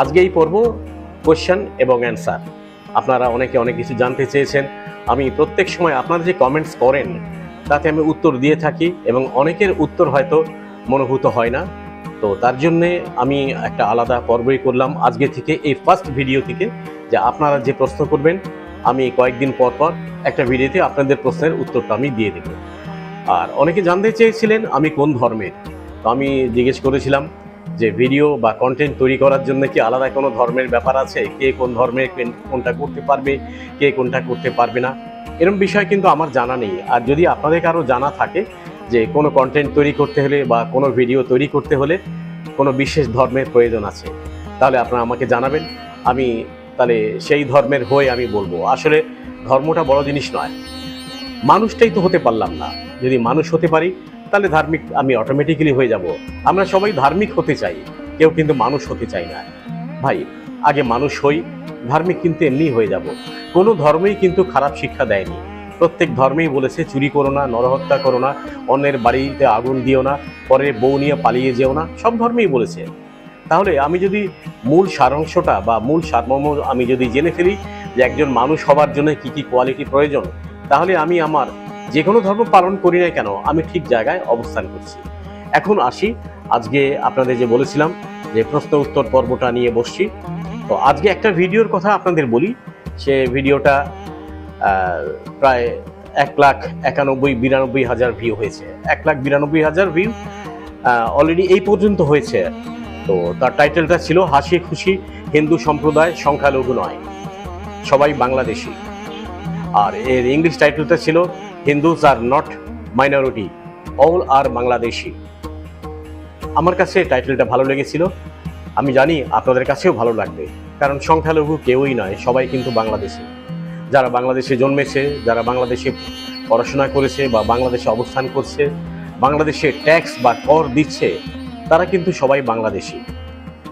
আজকে এই পর্ব কোয়েশ্চেন এবং অ্যান্সার আপনারা অনেকে অনেক কিছু জানতে চেয়েছেন। আমি প্রত্যেক সময় আপনারা যে কমেন্টস করেন, তাতে আমি উত্তর দিয়ে থাকি এবং অনেকের উত্তর হয়তো মনোভূত হয় না। তো তার জন্যে আমি একটা আলাদা পর্বই করলাম আজকে থেকে এই ফার্স্ট ভিডিও থেকে, যে আপনারা যে প্রশ্ন করবেন, আমি কয়েকদিন পর পর একটা ভিডিওতে আপনাদের প্রশ্নের উত্তরটা আমি দিয়ে দেব। আর অনেকে জানতে চেয়েছিলেন আমি কোন ধর্মের? তো আমি জিজ্ঞেস করেছিলাম যে ভিডিও বা কন্টেন্ট তৈরি করার জন্য কি আলাদা কোনো ধর্মের ব্যাপার আছে? কে কোন ধর্মের কোন- কোনটা করতে পারবে, কে কোনটা করতে পারবে না? এরকম বিষয় কিন্তু আমার জানা নেই। আর যদি আপনাদের কারও জানা থাকে যে কোনো কন্টেন্ট তৈরি করতে হলে বা কোনো ভিডিও তৈরি করতে হলে কোনো বিশেষ ধর্মের প্রয়োজন আছে, তাহলে আপনারা আমাকে জানাবেন। আমি তাহলে সেই ধর্মের হয়ে আমি বলব। আসলে ধর্মটা বড় জিনিস নয়। মানুষটাই তো হতে পারলাম না। যদি মানুষ হতে পারি তাহলে ধার্মিক আমি অটোমেটিক্যালি হয়ে যাব। আমরা সবাই ধার্মিক হতে চাই, কেউ কিন্তু মানুষ হতে চাই না। ভাই, আগে মানুষ হই, ধার্মিক কিন্তু এমনি হয়ে যাব। কোনো ধর্মেই কিন্তু খারাপ শিক্ষা দেয়নি। প্রত্যেক ধর্মেই বলেছে, চুরি করো না, নরহত্যা করো না, অন্যের বাড়িতে আগুন দিও না, পরে বউ নিয়ে পালিয়ে যেও না। সব ধর্মেই বলেছে। তাহলে আমি যদি মূল সারাংশটা বা মূল সারমর্ম আমি যদি জেনে ফেলি যে একজন মানুষ হবার জন্য কি কি কোয়ালিটি প্রয়োজন, তাহলে আমি আমার যে কোনো ধর্ম পালন করি না কেন, আমি ঠিক জায়গায় অবস্থান করছি। এখন আসি, আজকে আপনাদের যে বলেছিলাম যে প্রশ্ন উত্তর পর্বটা নিয়ে বসছি। তো আজকে একটা ভিডিওর কথা আপনাদের বলি, সে ভিডিওটা প্রায় এক লাখ একানব্বই, বিরানব্বই হাজার ভিউ হয়েছে। এক লাখ বিরানব্বই হাজার ভিউ অলরেডি এই পর্যন্ত হয়েছে। তো তার টাইটেলটা ছিল হাসি খুশি হিন্দু সম্প্রদায় সংখ্যালঘু নয়, সবাই বাংলাদেশি। আর এর ইংলিশ টাইটেলটা ছিল Hindus are not minority all are Bangladeshi আমার কাছে টাইটেলটা ভালো লেগেছিল। আমি জানি আপনাদের কাছেও ভালো লাগবে। কারণ সংখ্যালঘু কেউই নয়, সবাই কিন্তু বাংলাদেশি। যারা বাংলাদেশে জন্মেছে, যারা বাংলাদেশে পড়াশোনা করেছে বা বাংলাদেশে অবস্থান করছে, বাংলাদেশে ট্যাক্স বা কর দিচ্ছে, তারা কিন্তু সবাই বাংলাদেশি।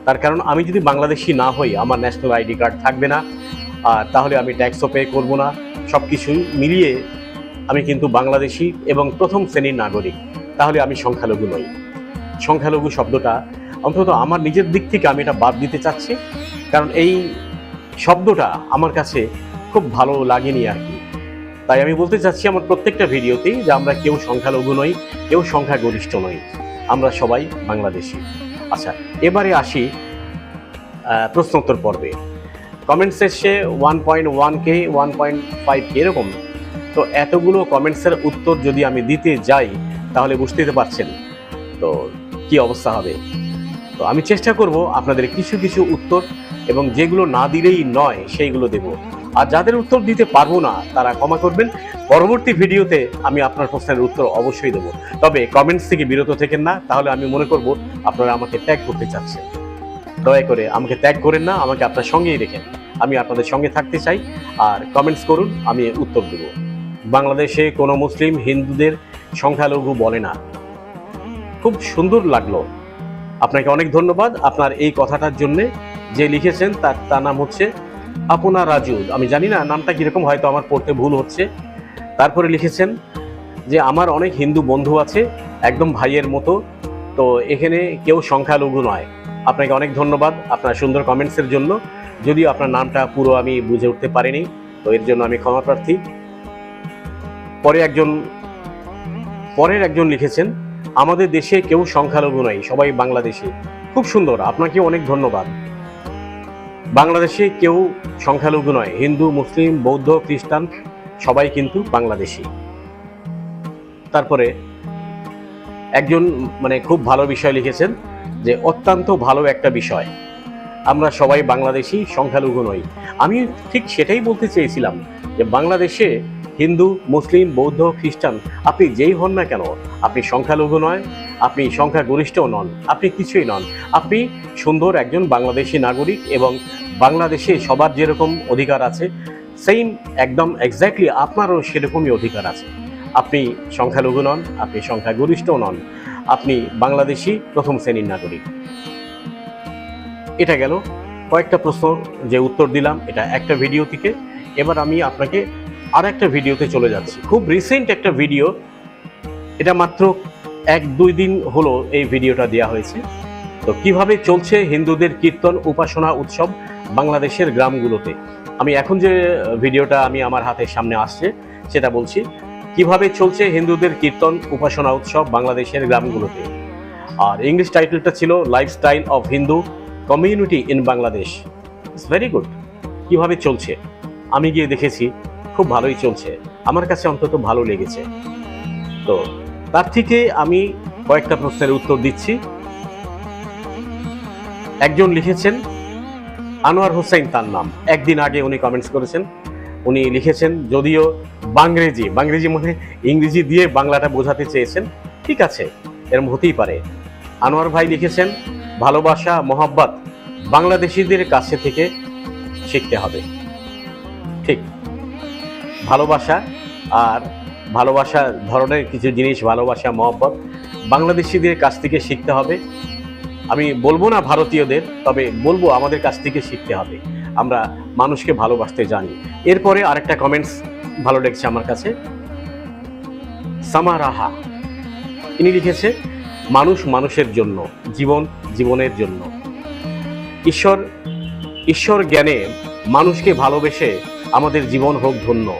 তার কারণ আমি যদি বাংলাদেশি না হই, আমার ন্যাশনাল আইডি কার্ড থাকবে না, আর তাহলে আমি ট্যাক্সও পে করব না। সব কিছুই মিলিয়ে আমি কিন্তু বাংলাদেশি এবং প্রথম শ্রেণির নাগরিক। তাহলে আমি সংখ্যালঘু নই। সংখ্যালঘু শব্দটা অন্তত আমার নিজের দিক থেকে আমি এটা বাদ দিতে চাচ্ছি। কারণ এই শব্দটা আমার কাছে খুব ভালো লাগেনি আর কি। তাই আমি বলতে চাচ্ছি আমার প্রত্যেকটা ভিডিওতেই যে আমরা কেউ সংখ্যালঘু নই, কেউ সংখ্যাগরিষ্ঠ নই। আমরা সবাই বাংলাদেশি। আচ্ছা এবারে আসি প্রশ্নোত্তর পর্বে। কমেন্টস এসছে ওয়ান পয়েন্ট ওয়ান কে ওয়ান পয়েন্ট ফাইভ এরকম তো এতগুলো কমেন্টসের উত্তর যদি আমি দিতে যাই, তাহলে বুঝতেই পারছেন। তো কি অবস্থা হবে? তো আমি চেষ্টা করব আপনাদের কিছু কিছু উত্তর এবং যেগুলো না দিলেই নয়, সেইগুলো দেব। আর যাদের উত্তর দিতে পারব না, তারা ক্ষমা করবেন। পরবর্তী ভিডিওতে আমি আপনার প্রশ্নের উত্তর অবশ্যই দেবো। তবে কমেন্টস থেকে বিরত থেকেন না, তাহলে আমি মনে করব আপনারা আমাকে ত্যাগ করতে চাচ্ছেন। দয়া করে আমাকে ত্যাগ করেন না, আমাকে আপনার সঙ্গেই রেখেন। আমি আপনাদের সঙ্গে থাকতে চাই, আর কমেন্টস করুন, আমি উত্তর দেব। বাংলাদেশে কোনো মুসলিম হিন্দুদের সংখ্যালঘু বলে না। খুব সুন্দর লাগল। আপনাকে অনেক ধন্যবাদ আপনার এই কথাটার জন্যে। যে লিখেছেন তার তার নাম হচ্ছে আপনা রাজু আমি জানি না নামটা কীরকম, হয়তো আমার পড়তে ভুল হচ্ছে। তারপরে লিখেছেন যে, আমার অনেক হিন্দু বন্ধু আছে, একদম ভাইয়ের মতো। তো এখানে কেউ সংখ্যালঘু নয়। আপনাকে অনেক ধন্যবাদ আপনার সুন্দর কমেন্টসের জন্য। যদিও আপনার নামটা পুরো আমি বুঝে উঠতে পারিনি, তো এর জন্য আমি ক্ষমা প্রার্থী। পরে একজন, পরের একজন লিখেছেন, আমাদের দেশে কেউ সংখ্যালঘু নয় সবাই বাংলাদেশি। খুব সুন্দর, আপনাকে অনেক ধন্যবাদ। বাংলাদেশে কেউ সংখ্যালঘু নয়, হিন্দু, মুসলিম, বৌদ্ধ, খ্রিস্টান, সবাই কিন্তু বাংলাদেশি। তারপরে একজন মানে খুব ভালো বিষয় লিখেছেন যে, অত্যন্ত ভালো একটা বিষয়, আমরা সবাই বাংলাদেশি, সংখ্যালঘু নই। আমি ঠিক সেটাই বলতে চেয়েছিলাম যে বাংলাদেশে হিন্দু, মুসলিম, বৌদ্ধ, খ্রিস্টান, আপনি যেই হন না কেন, আপনি সংখ্যালঘু নয়, আপনি সংখ্যাগরিষ্ঠও নন, আপনি কিছুই নন। আপনি সুন্দর একজন বাংলাদেশি নাগরিক এবং বাংলাদেশে সবার যেরকম অধিকার আছে সেম একদম এক্স্যাক্টলি আপনারও সেরকমই অধিকার আছে। আপনি সংখ্যালঘু নন, আপনি সংখ্যাগরিষ্ঠও নন, আপনি বাংলাদেশি প্রথম শ্রেণির নাগরিক। এটা গেল কয়েকটা প্রশ্ন যে উত্তর দিলাম, এটা একটা ভিডিও থেকে। এবার আমি আপনাকে আর একটা ভিডিওতে চলে যাচ্ছি। খুব রিসেন্ট একটা ভিডিও এটা মাত্র এক দুই দিন হলো এই ভিডিওটা দেওয়া হয়েছে। তো কীভাবে চলছে হিন্দুদের কীর্তন, উপাসনা, উৎসব বাংলাদেশের গ্রামগুলোতে? আমি এখন যে ভিডিওটা আমি আমার হাতের সামনে আসছে, সেটা বলছি, কীভাবে চলছে হিন্দুদের কীর্তন, উপাসনা, উৎসব বাংলাদেশের গ্রামগুলোতে? আর ইংলিশ টাইটেলটা ছিল lifestyle of Hindu community in Bangladesh it's very good কীভাবে চলছে? আমি গিয়ে দেখেছি খুব ভালোই চলছে। আমার কাছে অন্তত ভালো লেগেছে। তো তার থেকে আমি কয়েকটা প্রশ্নের উত্তর দিচ্ছি। একজন লিখেছেন, আনোয়ার হোসেন তার নাম। একদিন আগে উনি কমেন্টস করেছেন। উনি লিখেছেন, যদিও বাংরেজি বাংরেজি মানে ইংরেজি দিয়ে বাংলাটা বোঝাতে চেয়েছেন, ঠিক আছে, এরম হতেই পারে। আনোয়ার ভাই লিখেছেন, ভালোবাসা, মোহাব্বত, বাংলাদেশিদের কাছে থেকে শিখতে হবে। ভালোবাসা আর ভালোবাসা ধরনের কিছু জিনিস, ভালোবাসা, মহব্বত বাংলাদেশিদের কাছ থেকে শিখতে হবে। আমি বলব না ভারতীয়দের, তবে বলব আমাদের কাছ থেকে শিখতে হবে। আমরা মানুষকে ভালোবাসতে জানি। এরপরে আরেকটা কমেন্টস ভালো লেগেছে আমার কাছে। সামারাহা ইনি লিখেছে, মানুষ মানুষের জন্য, জীবন জীবনের জন্য। ঈশ্বর ঈশ্বর জ্ঞানে মানুষকে ভালোবেসে আমাদের জীবন হোক ধন্য।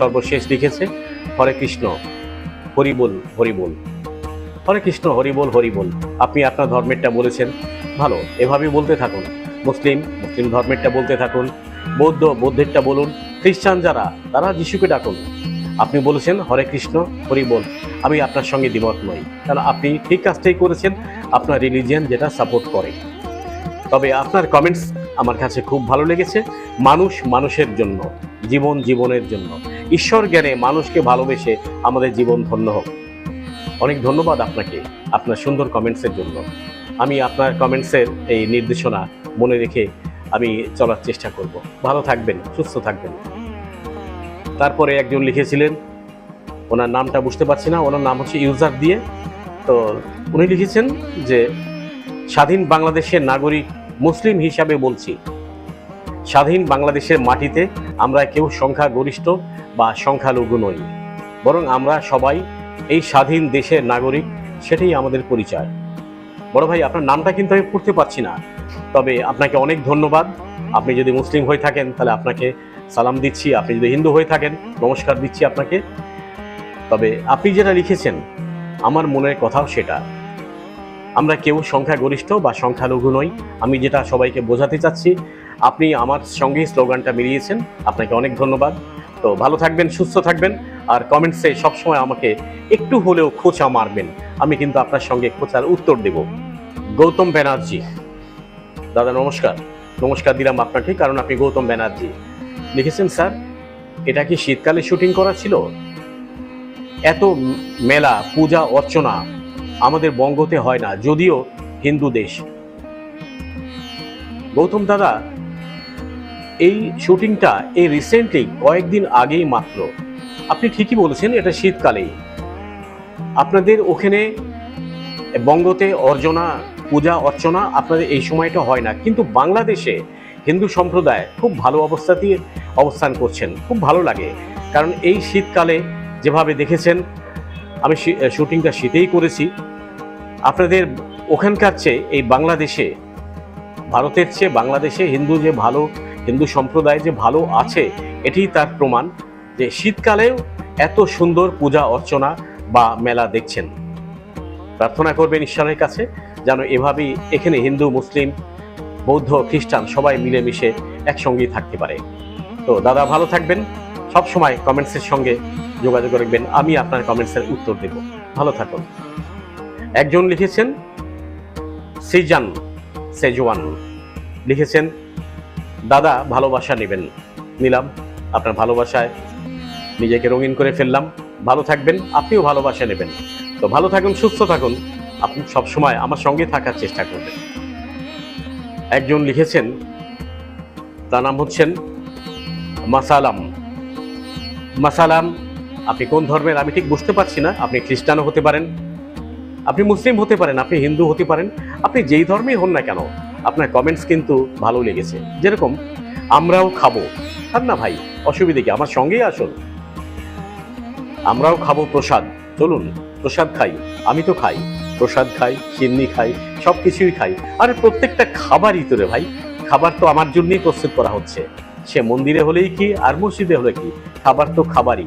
সর্বশেষ লিখেছে, হরে কৃষ্ণ হরিবোল হরিবোল হরে কৃষ্ণ হরিবোল হরিবোল আপনি আপনার ধর্মেরটা বলেছেন। ভালো এভাবে বলতে থাকুন। মুসলিম মুসলিম ধর্মেরটা বলতে থাকুন। বৌদ্ধ, বৌদ্ধেরটা বলুন। খ্রিস্টান যারা, তারা যিশুকে ডাকুন। আপনি বলেছেন, হরে কৃষ্ণ হরিবোল আমি আপনার সঙ্গে দ্বিমত নই। কারণ আপনি ঠিক কাজটাই করেছেন। আপনার রিলিজিয়ান যেটা সাপোর্ট করে। তবে আপনার কমেন্টস আমার কাছে খুব ভালো লেগেছে। মানুষ মানুষের জন্য, জীবন জীবনের জন্য। ঈশ্বর জ্ঞানে মানুষকে ভালোবেসে আমাদের জীবন ধন্য হোক। অনেক ধন্যবাদ আপনাকে আপনার সুন্দর কমেন্টসের জন্য। আমি আপনার কমেন্টসের এই নির্দেশনা মনে রেখে আমি চলার চেষ্টা করব। ভালো থাকবেন, সুস্থ থাকবেন। তারপরে একজন লিখেছিলেন, ওনার নামটা বুঝতে পারছি না, ওনার নাম হচ্ছে ইউজার দিয়ে। তো উনি লিখেছেন যে, স্বাধীন বাংলাদেশের নাগরিক মুসলিম হিসাবে বলছি। স্বাধীন বাংলাদেশের মাটিতে আমরা কেউ সংখ্যা গরিষ্ঠ বা সংখ্যালঘু নই। বরং আমরা সবাই এই স্বাধীন দেশের নাগরিক, সেটাই আমাদের পরিচয়। বড় ভাই, আপনার নামটা কিন্তু আমি পড়তে পারছি না। তবে আপনাকে অনেক ধন্যবাদ। আপনি যদি মুসলিম হয়ে থাকেন, তাহলে আপনাকে সালাম দিচ্ছি। আপনি যদি হিন্দু হয়ে থাকেন, নমস্কার দিচ্ছি আপনাকে। তবে আপনি যেটা লিখেছেন, আমার মনের কথাও সেটা। আমরা কেউ সংখ্যাগরিষ্ঠ বা সংখ্যালঘু নই। আমি যেটা সবাইকে বোঝাতে চাচ্ছি, আপনি আমার সঙ্গেই স্লোগানটা মিলিয়েছেন। আপনাকে অনেক ধন্যবাদ। তো ভালো থাকবেন, সুস্থ থাকবেন, আর কমেন্টসে সবসময় আমাকে একটু হলেও খোঁচা মারবেন। আমি কিন্তু আপনার সঙ্গে খোঁচার উত্তর দেব। গৌতম ব্যানার্জি। দাদা, নমস্কার। নমস্কার দিলাম আপনাকে, কারণ আপনি গৌতম ব্যানার্জি। লিখেছেন, স্যার, এটা কি শীতকালে শুটিং করা ছিল? এত মেলা, পূজা, অর্চনা আমাদের বঙ্গতে হয় না, যদিও হিন্দু দেশ। গৌতম দাদা, এই শুটিংটা এই রিসেন্টলি কয়েকদিন আগেই মাত্র। আপনি ঠিকই বলেছেন, এটা শীতকালেই। আপনাদের ওখানে বঙ্গতে অর্চনা, পূজা, অর্চনা আপনাদের এই সময়টা হয় না। কিন্তু বাংলাদেশে হিন্দু সম্প্রদায় খুব ভালো অবস্থাতেই অবস্থান করছেন, খুব ভালো লাগে। কারণ এই শীতকালে যেভাবে দেখেছেন, আমি শুটিংটা শীতেই করেছি। আপনাদের ওখানকার চেয়ে এই বাংলাদেশে, ভারতের চেয়ে বাংলাদেশে হিন্দু যে ভালো, হিন্দু সম্প্রদায় যে ভালো আছে এটি তার প্রমাণ যে শীতকালেও এত সুন্দর পূজা অর্চনা বা মেলা দেখছেন। প্রার্থনা করবেন ঈশ্বরের কাছে, যেন এভাবেই এখানে হিন্দু, মুসলিম, বৌদ্ধ, খ্রিস্টান সবাই মিলেমিশে একসঙ্গেই থাকতে পারে। তো দাদা ভালো থাকবেন সব সময় কমেন্টসের সঙ্গে যোগাযোগ রাখবেন, আমি আপনার কমেন্টসের উত্তর দেব। ভালো থাকুন। একজন লিখেছেন সিজান সেজওয়ান। লিখেছেন, দাদা, ভালোবাসা নেবেন। নিলাম, আপনার ভালোবাসায় নিজেকে রঙিন করে ফেললাম। ভালো থাকবেন, আপনিও ভালোবাসা নেবেন। তো ভালো থাকুন, সুস্থ থাকুন। আপনি সবসময় আমার সঙ্গে থাকার চেষ্টা করবেন। একজন লিখেছেন, তার নাম হচ্ছেন মাসালাম। মাসালাম, আপনি কোন ধর্মের? আমি ঠিক বুঝতে পারছি না, আপনি খ্রিস্টানও হতে পারেন। আপনি মুসলিম হতে পারেন, আপনি হিন্দু হতে পারেন, আপনি যেই ধর্মেই হন না কেন, আপনার কমেন্টস কিন্তু ভালো লেগেছে। যেরকম, আমরাও খাব। আর না ভাই, অসুবিধে কি? আমার সঙ্গেই আসুন। আমরাও খাব প্রসাদ। চলুন, প্রসাদ খাই। আমি তো খাই। প্রসাদ খাই, সিন্নি খাই সব কিছুই খাই। আর প্রত্যেকটা খাবারই তো রে ভাই, খাবার তো আমার জন্যই প্রস্তুত করা হচ্ছে। সে মন্দিরে হলেই কি, আর মসজিদে হলে কি? খাবার তো খাবারই।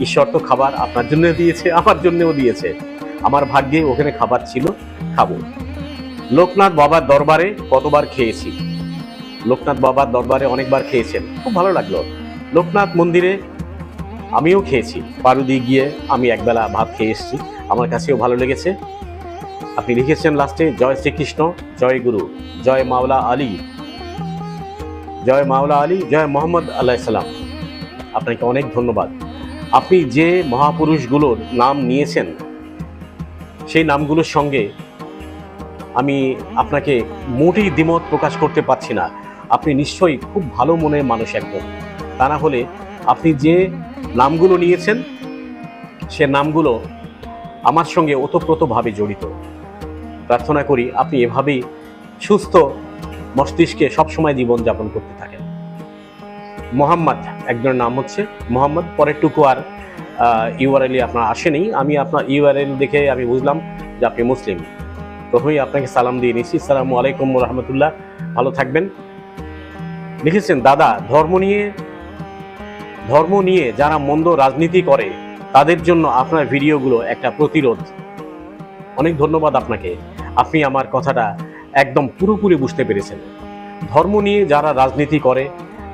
ঈশ্বর তো খাবার আপনার জন্য দিয়েছে, আমার জন্যও দিয়েছে। আমার ভাগ্যে ওখানে খাবার ছিল, খাব। লোকনাথ বাবার দরবারে কতবার খেয়েছি। লোকনাথ বাবার দরবারে অনেকবার খেয়েছেন, খুব ভালো লাগল। লোকনাথ মন্দিরে আমিও খেয়েছি পারুদি গিয়ে আমি একবেলা ভাত খেয়ে এসেছি, আমার কাছেও ভালো লেগেছে। আপনি লিখেছেন লাস্টে, জয় শ্রীকৃষ্ণ, জয় গুরু, জয় মাওলা আলী, জয় মাওলা আলী, জয় মোহাম্মদ আল্লাহ সালাম। আপনাকে অনেক ধন্যবাদ। আপনি যে মহাপুরুষগুলোর নাম নিয়েছেন সেই নামগুলোর সঙ্গে আমি আপনাকে মোটেই দ্বিমত প্রকাশ করতে পারছি না। আপনি নিশ্চয়ই খুব ভালো মনের মানুষ একদম তা না হলে আপনি যে নামগুলো নিয়েছেন, সে নামগুলো আমার সঙ্গে ওতপ্রোতভাবে জড়িত। প্রার্থনা করি আপনি এভাবেই সুস্থ মস্তিষ্কে সবসময় জীবনযাপন করতে থাকেন। মোহাম্মদ, একজনের নাম হচ্ছে মোহাম্মদ, পরেরটুকু আর ইউআরএল আপনার আসেনি। আমি আপনার ইউআরএল দেখে আমি বুঝলাম যে আপনি মুসলিম। প্রথমেই আপনাকে সালাম দিয়ে নিচ্ছি। সালামু আলাইকুম রহমতুল্লাহ। ভালো থাকবেন। লিখেছেন, দাদা, ধর্ম নিয়ে ধর্ম নিয়ে যারা মন্দ রাজনীতি করে, তাদের জন্য আপনার ভিডিওগুলো একটা প্রতিরোধ। অনেক ধন্যবাদ আপনাকে। আপনি আমার কথাটা একদম পুরোপুরি বুঝতে পেরেছেন। ধর্ম নিয়ে যারা রাজনীতি করে,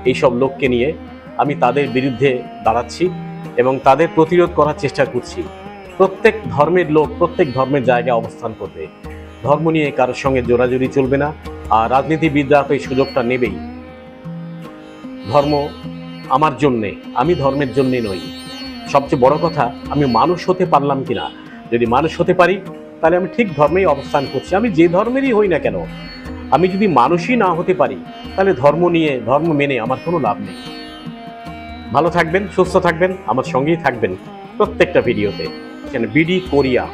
এইসব লোককে নিয়ে আমি তাদের বিরুদ্ধে দাঁড়াচ্ছি। এবং তাদের প্রতিরোধ করার চেষ্টা করছি। প্রত্যেক ধর্মের লোক প্রত্যেক ধর্মের জায়গায় অবস্থান করবে। ধর্ম নিয়ে কারোর সঙ্গে জোরাজুরি চলবে না আর রাজনীতিবিদরা তো এই সুযোগটা নেবেই। ধর্ম আমার জন্যে, আমি ধর্মের জন্যে নই। সবচেয়ে বড় কথা, আমি মানুষ হতে পারলাম কিনা? যদি মানুষ হতে পারি, তাহলে আমি ঠিক ধর্মেই অবস্থান করছি। আমি যে ধর্মেরই হই না কেন? আমি যদি মানুষই না হতে পারি, তাহলে ধর্ম নিয়ে, ধর্ম মেনে আমার কোনো লাভ নেই। ভালো থাকবেন, সুস্থ থাকবেন, আমার সঙ্গেই থাকবেন প্রত্যেকটা ভিডিওতে। এখানে বিডি কোরিয়া।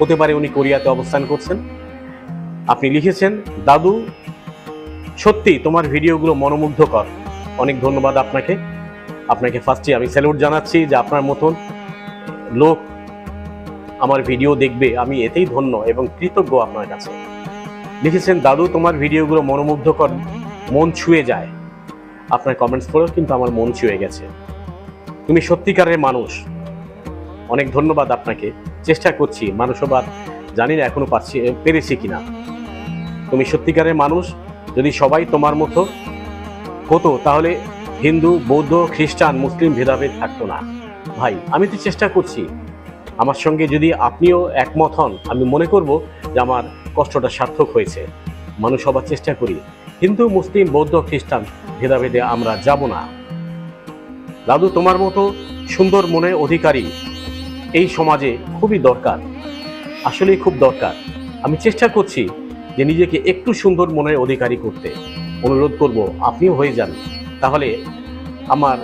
হতে পারে উনি কোরিয়াতে অবস্থান করছেন। আপনি লিখেছেন, দাদু, সত্যি তোমার ভিডিওগুলো মনোমুগ্ধকর। অনেক ধন্যবাদ আপনাকে। আপনাকে ফার্স্টে আমি স্যালুট জানাচ্ছি যে আপনার মতন লোক আমার ভিডিও দেখবে। আমি এতেই ধন্য এবং কৃতজ্ঞ আপনার কাছে। লিখেছেন, দাদু, তোমার ভিডিওগুলো মনোমুগ্ধকর। মন ছুঁয়ে যায়। আপনার কমেন্টস পড়েও কিন্তু আমার মন ছুঁয়ে গেছে। তুমি সত্যিকারের মানুষ। অনেক ধন্যবাদ আপনাকে। চেষ্টা করছি, মানুষবাদ জানি না এখনও পাচ্ছি পেরেছি কিনা। তুমি সত্যিকারের মানুষ, যদি সবাই তোমার মতো হতো, তাহলে হিন্দু, বৌদ্ধ, খ্রিস্টান, মুসলিম ভেদাভেদ থাকতো না। ভাই, আমি তো চেষ্টা করছি। আমার সঙ্গে যদি আপনিও একমত হন, আমি মনে করব যে আমার কষ্টটা সার্থক হয়েছে। মানুষ হবার চেষ্টা করি। হিন্দু, মুসলিম, বৌদ্ধ, খ্রিস্টান ভেদাভেদে আমরা যাব না। দাদু তোমার মতো সুন্দর মনের অধিকারী এই সমাজে খুবই দরকার, আসলেই খুব দরকার। আমি চেষ্টা করছি যে নিজেকে একটু সুন্দর মনের অধিকারী করতে। অনুরোধ করব, আপনিও হয়ে যান। তাহলে আমার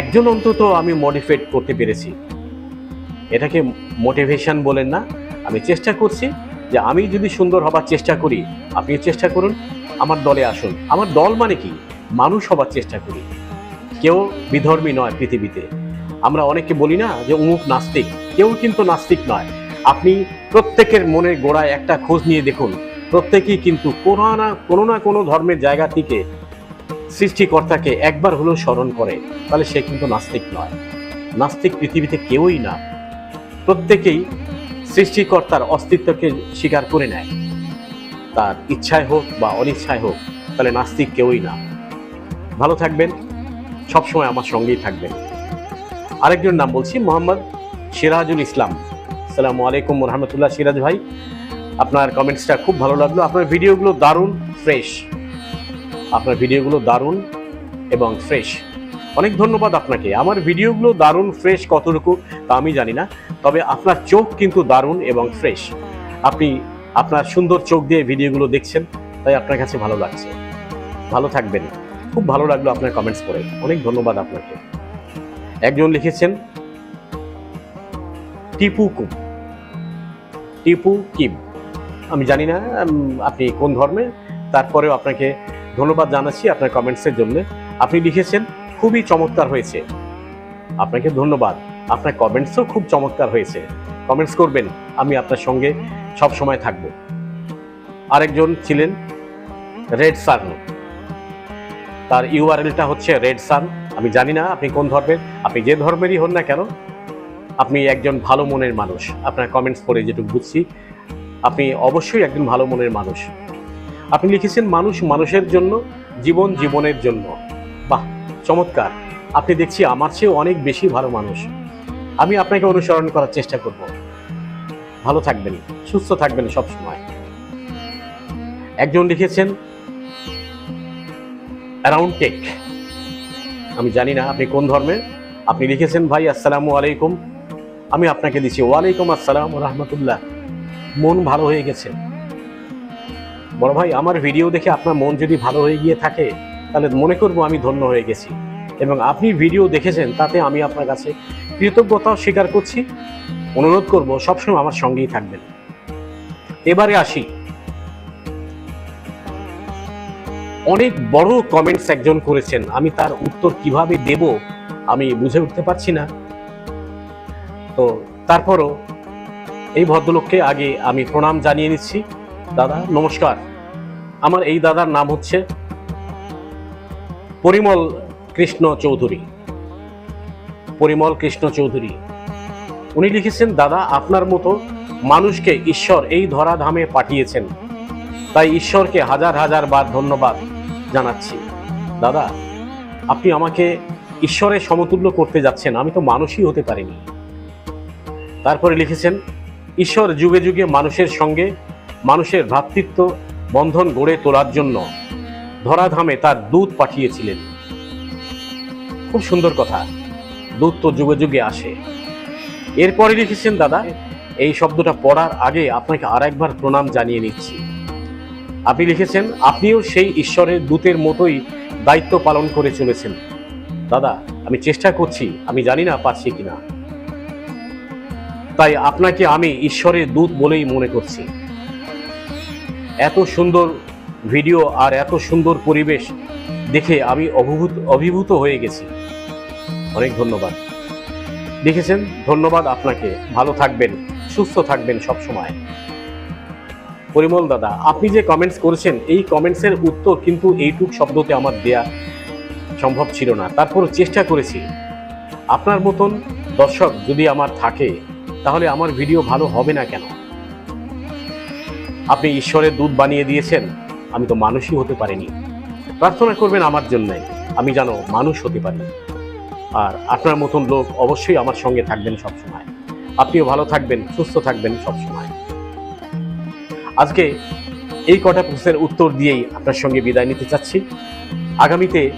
একজন অন্তত আমি মডিফাইড করতে পেরেছি। এটাকে মোটিভেশন বলেন না। আমি চেষ্টা করছি যে আমি যদি সুন্দর হবার চেষ্টা করি আপনি চেষ্টা করুন। আমার দলে আসুন। আমার দল মানে কি? মানুষ হবার চেষ্টা করি। কেউ বিধর্মী নয় পৃথিবীতে। আমরা অনেকে বলি না যে অমুক নাস্তিক। কেউ কিন্তু নাস্তিক নয়। আপনি প্রত্যেকের মনের গোড়ায় একটা খোঁজ নিয়ে দেখুন। প্রত্যেকেই কিন্তু কোনো না কোনো না কোনো ধর্মের জায়গা থেকে সৃষ্টিকর্তাকে একবার হলেও স্মরণ করে। তাহলে সে কিন্তু নাস্তিক নয়। নাস্তিক পৃথিবীতে কেউই না। প্রত্যেকেই সৃষ্টিকর্তার অস্তিত্বকে স্বীকার করে নেয়। তার ইচ্ছায় হোক বা অনিচ্ছায় হোক, তাহলে নাস্তিক কেউই না। ভালো থাকবেন, সবসময় আমার সঙ্গেই থাকবেন। আরেকজন নাম বলছি মোহাম্মদ সিরাজুল ইসলাম। সালামু আলাইকুম রহমতুল্লাহ সিরাজ ভাই। আপনার কমেন্টসটা খুব ভালো লাগল। আপনার ভিডিওগুলো দারুণ, ফ্রেশ। আপনার ভিডিওগুলো দারুণ এবং ফ্রেশ। অনেক ধন্যবাদ আপনাকে। আমার ভিডিওগুলো দারুণ, ফ্রেশ কতটুকু তা আমি জানি না, তবে আপনার চোখ কিন্তু দারুণ এবং ফ্রেশ। আপনি আপনার সুন্দর চোখ দিয়ে ভিডিওগুলো দেখছেন, তাই আপনার কাছে ভালো লাগছে। ভালো থাকবেন। খুব ভালো লাগল আপনার কমেন্টস করে অনেক ধন্যবাদ আপনাকে। একজন লিখেছেন, টিপু কুম। টিপু কিম। আমি জানি না আপনি কোন ধর্মের। তারপরেও আপনাকে ধন্যবাদ জানাচ্ছি আপনার কমেন্টসের জন্য। আপনি লিখেছেন, খুবই চমৎকার হয়েছে। আপনাকে ধন্যবাদ। আপনার কমেন্টসও খুব চমৎকার হয়েছে। কমেন্টস করবেন, আমি আপনার সঙ্গে সব সময় থাকব। আরেকজন ছিলেন রেড সান। তার ইউআরএলটা হচ্ছে রেড সান। আমি জানি না আপনি কোন ধর্মের, আপনি যে ধর্মেরই হন না কেন, আপনি একজন ভালো মনের মানুষ। আপনার কমেন্টস পড়ে যেটুকু বুঝছি, আপনি অবশ্যই একজন ভালো মনের মানুষ। আপনি লিখেছেন মানুষ মানুষের জন্য, জীবন জীবনের জন্য। বাহ, চমৎকার। আপনি দেখছি আমার চেয়ে অনেক বেশি ভালো মানুষ। আমি আপনাকে অনুসরণ করার চেষ্টা করব। ভালো থাকবেন, সুস্থ থাকবেন সব সময় একজন লিখেছেন অ্যারাউন্ড টেক আমি জানি না আপনি কোন ধর্মের। আপনি লিখেছেন, ভাই, আসসালামু আলাইকুম। আমি আপনাকে দিচ্ছি, ওয়ালাইকুম আসসালাম রহমতুল্লাহ। মন ভালো হয়ে গেছে। বড় ভাই, আমার ভিডিও দেখে আপনার মন যদি ভালো হয়ে গিয়ে থাকে, তাহলে মনে করব আমি ধন্য হয়ে গেছি। এবং আপনি ভিডিও দেখেছেন, তাতে আমি আপনার কাছে কৃতজ্ঞতাও স্বীকার করছি, অনুরোধ করব সবসময় আমার সঙ্গেই থাকবেন। এবারে আসি। অনেক বড় কমেন্টস একজন করেছেন, আমি তার উত্তর কীভাবে দেব আমি বুঝে উঠতে পারছি না। তো তারপরও এই ভদ্রলোককে আগে আমি প্রণাম জানিয়ে নিচ্ছি। দাদা, নমস্কার। আমার এই দাদার নাম হচ্ছে পরিমল কৃষ্ণ চৌধুরী। পরিমল কৃষ্ণ চৌধুরী। উনি লিখেছেন, দাদা, আপনার মতো মানুষকে ঈশ্বর এই ধরাধামে পাঠিয়েছেন। তাই ঈশ্বরকে হাজার হাজার বার ধন্যবাদ জানাচ্ছি। দাদা, আপনি আমাকে ঈশ্বরের সমতুল্য করতে যাচ্ছেন। আমি তো মানুষই হতে পারিনি। তারপরে লিখেছেন, ঈশ্বর যুগে যুগে মানুষের সঙ্গে মানুষের ভ্রাতৃত্ব বন্ধন গড়ে তোলার জন্য ধরাধামে তার দূত পাঠিয়েছিলেন। খুব সুন্দর কথা। দূত যুগে যুগে আসে। এরপরে লিখেছেন, দাদা, এই শব্দটা পড়ার আগে আপনাকে আরেকবার প্রণাম জানিয়ে নিচ্ছি। আপনি লিখেছেন, আপনিও সেই ঈশ্বরের দূতের মতোই দায়িত্ব পালন করে চলেছেন। দাদা, আমি চেষ্টা করছি, আমি জানি না পারছি কিনা। তাই আপনাকে আমি ঈশ্বরের দূত বলেই মনে করছি। এত সুন্দর ভিডিও আর এত সুন্দর পরিবেশ দেখে আমি অভিভূত অভিভূত হয়ে গেছি। অনেক ধন্যবাদ। লিখেছেন ধন্যবাদ আপনাকে। ভালো থাকবেন, সুস্থ থাকবেন সব সময় পরিমল দাদা, আপনি যে কমেন্টস করেছেন, এই কমেন্টসের উত্তর কিন্তু এইটুক শব্দতে আমার দেয়া সম্ভব ছিল না। তারপর চেষ্টা করেছি। আপনার মতন দর্শক যদি আমার থাকে, তাহলে আমার ভিডিও ভালো হবে না কেন? আপনি ঈশ্বরের দুধ বানিয়ে দিয়েছেন, আমি তো মানুষই হতে পারিনি। প্রার্থনা করবেন আমার জন্য, আমি যেন মানুষ হতে পারি। আর আপনার মতন লোক অবশ্যই আমার সঙ্গে থাকবেন সবসময়। আপনিও ভালো থাকবেন, সুস্থ থাকবেন সবসময়। আজকে এই কটা প্রশ্নের উত্তর দিয়েই আপনার সঙ্গে বিদায় নিতে চাচ্ছি। আগামীতে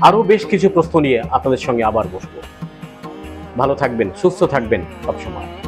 আরও বেশ কিছু প্রশ্ন নিয়ে আপনাদের সঙ্গে আবার বসব। ভালো থাকবেন, সুস্থ থাকবেন সবসময়।